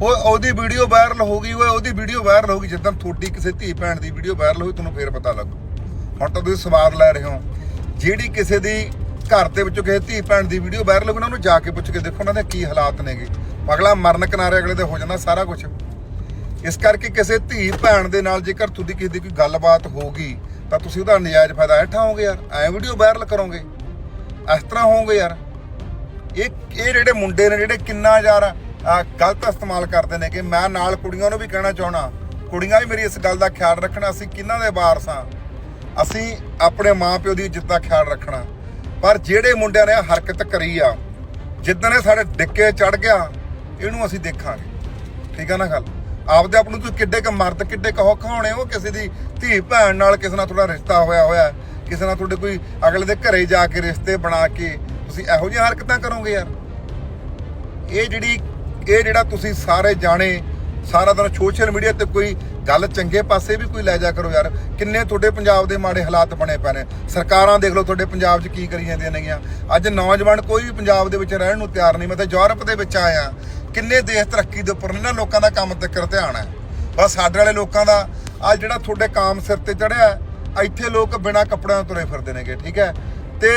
ਉਹ ਉਹਦੀ video viral ਹੋ ਗਈ, ਓਏ, ਉਹਦੀ ਵੀਡੀਓ ਵਾਇਰਲ ਹੋ ਗਈ ਜਦੋਂ ਤੁਹਾਡੀ ਕਿਸੇ ਧੀ ਭੈਣ ਦੀ ਵੀਡੀਓ ਵਾਇਰਲ ਹੋਈ, ਤੁਹਾਨੂੰ ਫੇਰ ਪਤਾ ਲੱਗੂ। ਹੁਣ ਤਾਂ ਤੁਸੀਂ ਸਵਾਦ ਲੈ ਰਹੇ ਹੋ, ਜਿਹੜੀ ਕਿਸੇ ਦੀ ਘਰ ਦੇ ਵਿੱਚੋਂ ਕਿਸੇ ਧੀ ਭੈਣ ਦੀ ਵੀਡੀਓ ਵਾਇਰਲ ਹੋ ਗਈ ਨਾ ਉਹਨੂੰ ਜਾ ਕੇ ਪੁੱਛ ਕੇ ਦੇਖੋ, ਉਹਨਾਂ ਦੇ ਕੀ ਹਾਲਾਤ ਨੇਗੇ। ਅਗਲਾ ਮਰਨ ਕਿਨਾਰੇ ਅਗਲੇ ਦੇ ਹੋ ਜਾਂਦਾ ਸਾਰਾ ਕੁਝ ਇਸ ਕਰਕੇ ਕਿਸੇ ਧੀ ਭੈਣ ਦੇ ਨਾਲ ਜੇਕਰ ਤੁਹਾਡੀ ਕਿਸੇ ਦੀ ਕੋਈ ਗੱਲਬਾਤ ਹੋਗੀ ਤਾਂ ਤੁਸੀਂ ਉਹਦਾ ਨਜਾਇਜ਼ ਫਾਇਦਾ ਉਠਾਓਗੇ ਯਾਰ, ਐ ਵੀਡੀਓ ਵਾਇਰਲ ਕਰੋਗੇ। ਇਸ ਤਰ੍ਹਾਂ ਹੋਵੋਗੇ ਯਾਰ। ਇਹ ਇਹ ਜਿਹੜੇ ਮੁੰਡੇ ਨੇ, ਜਿਹੜੇ ਕਿੰਨਾ ਯਾਰ ਆਹ ਗਲਤ ਇਸਤੇਮਾਲ ਕਰਦੇ ਨੇ ਕਿ ਮੈਂ ਨਾਲ ਕੁੜੀਆਂ ਨੂੰ ਵੀ ਕਹਿਣਾ ਚਾਹਣਾ ਕੁੜੀਆਂ ਵੀ ਮੇਰੀ ਇਸ ਗੱਲ ਦਾ ਖਿਆਲ ਰੱਖਣਾ, ਅਸੀਂ ਕਿਹਨਾਂ ਦੇ ਵਾਰਸ ਹਾਂ? ਅਸੀਂ ਆਪਣੇ ਮਾਪਿਓ ਦੀ ਇੱਜ਼ਤ ਦਾ ਖਿਆਲ ਰੱਖਣਾ। ਪਰ ਜਿਹੜੇ ਮੁੰਡਿਆਂ ਨੇ ਹਰਕਤ ਕਰੀ ਆ, ਜਿੱਦਾਂ ਨੇ ਸਾਡੇ ਡਿੱਕੇ ਚੜ ਗਿਆ, ਇਹਨੂੰ ਅਸੀਂ ਦੇਖਾਂਗੇ। ਠੀਕ ਆ ਨਾ ਗੱਲ? ਆਪਦੇ ਆਪ ਨੂੰ ਤੁਸੀਂ ਕਿੱਡੇ ਕ ਮਰਦ, ਕਿੱਡੇ ਕ ਔਖਾ ਹੋਣੇ ਹੋ ਕਿਸੇ ਦੀ ਧੀ ਭੈਣ ਨਾਲ ਕਿਸੇ ਨਾਲ ਤੁਹਾਡਾ ਰਿਸ਼ਤਾ ਹੋਇਆ ਹੋਇਆ, ਕਿਸੇ ਨਾਲ ਤੁਹਾਡੇ ਕੋਈ ਅਗਲੇ ਦੇ ਘਰੇ ਜਾ ਕੇ ਰਿਸ਼ਤੇ ਬਣਾ ਕੇ, ਤੁਸੀਂ ਇਹੋ ਜਿਹੀਆਂ ਹਰਕਤਾਂ ਕਰੋਗੇ ਯਾਰ? ਇਹ ਜਿਹੜੀ ਇਹ ਜਿਹੜਾ ਤੁਸੀਂ ਸਾਰੇ ਜਾਣੇ ਸਾਰਾ ਦਿਨ ਸੋਸ਼ਲ ਮੀਡੀਆ ਤੇ ਕੋਈ ਗੱਲ ਚੰਗੇ ਪਾਸੇ ਵੀ ਕੋਈ ਲੈ ਜਾ ਕਰੋ ਯਾਰ। ਕਿੰਨੇ ਤੁਹਾਡੇ ਪੰਜਾਬ ਦੇ ਮਾੜੇ ਹਾਲਾਤ ਬਣੇ ਪਏ ਨੇ। ਸਰਕਾਰਾਂ ਦੇਖ ਲਓ ਤੁਹਾਡੇ ਪੰਜਾਬ 'ਚ ਕੀ ਕਰੀ ਜਾਂਦੀਆਂ ਨੇਗੀਆਂ। ਅੱਜ ਨੌਜਵਾਨ ਕੋਈ ਵੀ ਪੰਜਾਬ ਦੇ ਵਿੱਚ ਰਹਿਣ ਨੂੰ ਤਿਆਰ ਨਹੀਂ। ਮੈਂ ਤਾਂ ਯੂਰਪ ਦੇ ਵਿੱਚ ਆਇਆ। ਕਿੰਨੇ ਦੇਸ਼ ਤਰੱਕੀ ਦੇ ਉੱਪਰ ਨੇ। ਨਾ ਲੋਕਾਂ ਦਾ ਕੰਮ ਤੱਕ ਧਿਆਨ ਹੈ। ਬਸ ਸਾਡੇ ਵਾਲੇ ਲੋਕਾਂ ਦਾ ਆ ਜਿਹੜਾ ਤੁਹਾਡੇ ਕਾਮ ਸਿਰ ਤੇ ਚੜਿਆ ਇੱਥੇ ਲੋਕ ਬਿਨਾਂ ਕੱਪੜਿਆਂ ਤੋਂ ਤੁਰੇ ਫਿਰਦੇ ਨੇਗੇ, ਠੀਕ ਹੈ। ਤੇ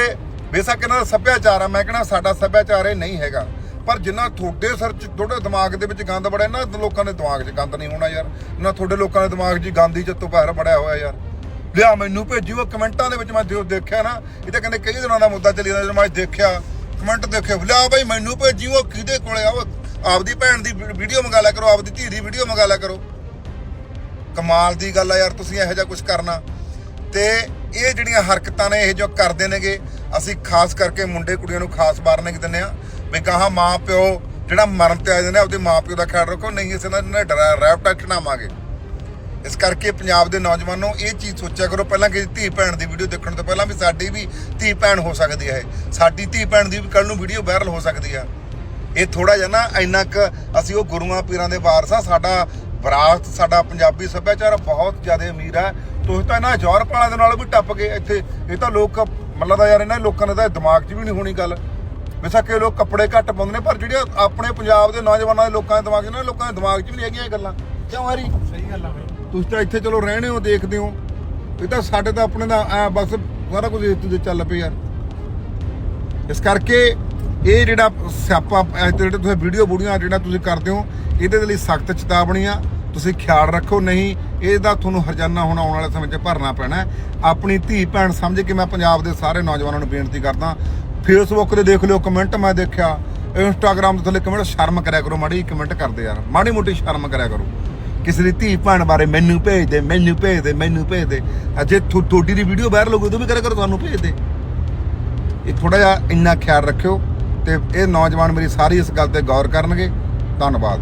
ਬੇਸ਼ੱਕ ਇਹਨਾਂ ਦਾ ਸੱਭਿਆਚਾਰ ਆ। ਮੈਂ ਕਹਿੰਦਾ ਸਾਡਾ ਸੱਭਿਆਚਾਰ ਇਹ ਨਹੀਂ ਹੈਗਾ। ਪਰ ਜਿੰਨਾ ਤੁਹਾਡੇ ਸਰ 'ਚ ਤੁਹਾਡੇ ਦਿਮਾਗ ਦੇ ਵਿੱਚ ਗੰਦ ਬੜਿਆ ਇਹਨਾਂ ਲੋਕਾਂ ਦੇ ਦਿਮਾਗ 'ਚ ਗੰਦ ਨਹੀਂ ਹੋਣਾ ਯਾਰ। ਨਾ ਤੁਹਾਡੇ ਲੋਕਾਂ ਦੇ ਦਿਮਾਗ 'ਚ ਹੀ ਗੰਦ ਹੀ ਚੱਤੋ ਬਾਹਰ ਬੜਿਆ ਹੋਇਆ ਯਾਰ। ਲਿਆ ਮੈਨੂੰ ਭੇਜਿਓ ਕਮੈਂਟਾਂ ਦੇ ਵਿੱਚ ਮੈਂ ਜੋ ਦੇਖਿਆ ਨਾ, ਇਹ ਤਾਂ ਕਹਿੰਦੇ ਕਈ ਦਿਨਾਂ ਦਾ ਮੁੱਦਾ ਚੱਲੀ ਜਾਂਦਾ, ਜਦੋਂ ਮੈਂ ਦੇਖਿਆ, ਕਮੈਂਟ ਦੇਖਿਆ ਲਿਆ ਬਾਈ ਮੈਨੂੰ ਭੇਜਿਓ ਕਿਹਦੇ ਕੋਲੇ ਆਓ ਆਪਦੀ ਭੈਣ ਦੀ ਵੀਡੀਓ ਮੰਗਾ ਲਿਆ ਕਰੋ, ਆਪਦੀ ਧੀ ਦੀ ਵੀਡੀਓ ਮੰਗਾ ਲਿਆ ਕਰੋ। ਕਮਾਲ ਦੀ ਗੱਲ ਆ ਯਾਰ, ਤੁਸੀਂ ਇਹੋ ਜਿਹਾ ਕੁਝ ਕਰਨਾ। ਤੇ ਇਹ ਜਿਹੜੀਆਂ ਹਰਕਤਾਂ ਨੇ, ਇਹ ਜੋ ਕਰਦੇ ਨੇਗੇ ਅਸੀਂ ਖਾਸ ਕਰਕੇ ਮੁੰਡੇ ਕੁੜੀਆਂ ਨੂੰ ਖਾਸ ਵਾਰਨਿੰਗ ਦਿੰਦੇ ਆ ਵੀ ਕਹਾ ਮਾਂ ਪਿਓ ਜਿਹੜਾ ਮਰਨ ਤੇ ਆਏ ਨੇ, ਆਪਦੇ ਮਾਂ ਪਿਓ ਦਾ ਖਿਆਲ ਰੱਖੋ, ਨਹੀਂ ਇਸ ਨਾਲ ਰੈਪ ਟੱਚ ਨਾ ਇਸ ਕਰਕੇ ਪੰਜਾਬ ਦੇ ਨੌਜਵਾਨੋ ਇਹ ਚੀਜ਼ ਸੋਚਿਆ ਕਰੋ, ਪਹਿਲਾਂ ਕਿ ਧੀ ਭੈਣ ਦੀ ਵੀਡੀਓ ਦੇਖਣ ਤੋਂ ਪਹਿਲਾਂ ਵੀ ਸਾਡੀ ਵੀ ਧੀ ਭੈਣ ਹੋ ਸਕਦੀ ਹੈ ਸਾਡੀ ਧੀ ਭੈਣ ਦੀ ਵੀ ਕੱਲ ਨੂੰ ਵੀਡੀਓ ਵਾਇਰਲ ਹੋ ਸਕਦੀ ਆ। ਇਹ ਥੋੜਾ ਜਿਹਾ ਨਾ ਇੰਨਾ ਕੁ ਅਸੀਂ ਉਹ ਗੁਰੂਆਂ ਪੀਰਾਂ ਦੇ ਵਾਰਸ ਆ, ਸਾਡਾ ਵਿਰਾਸਤ, ਸਾਡਾ ਪੰਜਾਬੀ ਸੱਭਿਆਚਾਰ ਬਹੁਤ ਜ਼ਿਆਦਾ ਅਮੀਰ ਹੈ ਤੁਸੀਂ ਤਾਂ ਇਹਨਾਂ ਯੂਰਪ ਵਾਲਿਆਂ ਦੇ ਨਾਲ ਵੀ ਟੱਪ ਗਏ ਇੱਥੇ। ਇਹ ਤਾਂ ਲੋਕ ਮਤਲਬ ਦਾ ਯਾਰ ਇਹਨਾਂ ਲੋਕਾਂ ਦੇ ਤਾਂ ਦਿਮਾਗ 'ਚ ਵੀ ਨਹੀਂ ਹੋਣੀ ਗੱਲ। ਵਿਸਾ ਕਿ ਲੋਕ ਕੱਪੜੇ ਘੱਟ ਪਾਉਂਦੇ ਨੇ ਪਰ ਜਿਹੜੇ ਆਪਣੇ ਪੰਜਾਬ ਦੇ ਨੌਜਵਾਨਾਂ ਦੇ ਲੋਕਾਂ ਦੇ ਦਿਮਾਗ 'ਚ ਨਾ ਲੋਕਾਂ ਦੇ ਦਿਮਾਗ 'ਚ ਵੀ ਨਹੀਂ ਹੈਗੀਆਂ ਇਹ ਗੱਲਾਂ। ਕਿਉਂ ਹਰੀ? ਸਹੀ ਗੱਲ ਆ ਬਈ। ਤੁਸੀਂ ਤਾਂ ਇੱਥੇ ਚਲੋ ਰਹਿਣੇ ਹੋ ਦੇਖਦੇ ਹੋ। ਇਹ ਤਾਂ ਸਾਡੇ ਤਾਂ ਆਪਣੇ ਦਾ ਐ ਬਸ ਸਾਰਾ ਕੁਝ ਇੱਥੇ ਤੇ ਚੱਲ ਪਿਆ। ਯਾਰ ਇਸ ਕਰਕੇ ਇਹ ਜਿਹੜਾ ਸਿਆਪਾ ਜਿਹੜੇ ਤੁਸੀਂ ਵੀਡੀਓ ਬੁੜੀਆਂ ਜਿਹੜਾ ਤੁਸੀਂ ਕਰਦੇ ਹੋ ਇਹਦੇ ਲਈ ਸਖਤ ਚੇਤਾਵਨੀ ਆ ਤੁਸੀਂ ਖਿਆਲ ਰੱਖੋ ਨਹੀਂ ਇਹਦਾ ਤੁਹਾਨੂੰ ਹਰਜਾਨਾ ਹੁਣ ਆਉਣ ਵਾਲੇ ਸਮੇਂ 'ਚ ਭਰਨਾ ਪੈਣਾ ਆਪਣੀ ਧੀ ਭੈਣ ਸਮਝ ਕੇ ਮੈਂ ਪੰਜਾਬ ਦੇ ਸਾਰੇ ਨੌਜਵਾਨਾਂ ਨੂੰ ਬੇਨਤੀ ਕਰਦਾ। ਫੇਸਬੁੱਕ ਤੇ ਦੇਖ ਲਿਓ ਕਮੈਂਟ ਮੈਂ ਦੇਖਿਆ। ਇੰਸਟਾਗ੍ਰam ਤੇ ਥੱਲੇ ਕਮੈਂਟ ਸ਼ਰਮ ਕਰਿਆ ਕਰੋ ਮਾੜੀ ਕਮੈਂਟ ਕਰਦੇ ਯਾਰ। ਮਾੜੀ ਮੋਟੀ ਸ਼ਰਮ ਕਰਿਆ ਕਰੋ। ਕਿਸੇ ਦੀ ਧੀ ਭੈਣ ਬਾਰੇ ਮੈਨੂੰ ਭੇਜ ਦੇ, ਮੈਨੂੰ ਭੇਜ ਦੇ, ਮੈਨੂੰ ਭੇਜ ਦੇ। ਅਜੇ ਤੁਹਾਡੀ ਦੀ ਵੀਡੀਓ ਵਾਇਰਲ ਹੋ ਗਈ, ਉਦੋਂ ਵੀ ਕਰਿਆ ਕਰੋ, ਤੁਹਾਨੂੰ ਭੇਜ ਦੇ। ਇਹ ਥੋੜਾ ਜਿਹਾ ਇੰਨਾ ਖਿਆਲ ਰੱਖਿਓ ਤੇ ਇਹ ਨੌਜਵਾਨ ਮੇਰੀ ਸਾਰੀ ਇਸ ਗੱਲ ਤੇ ਗੌਰ ਕਰਨਗੇ। ਧੰਨਵਾਦ।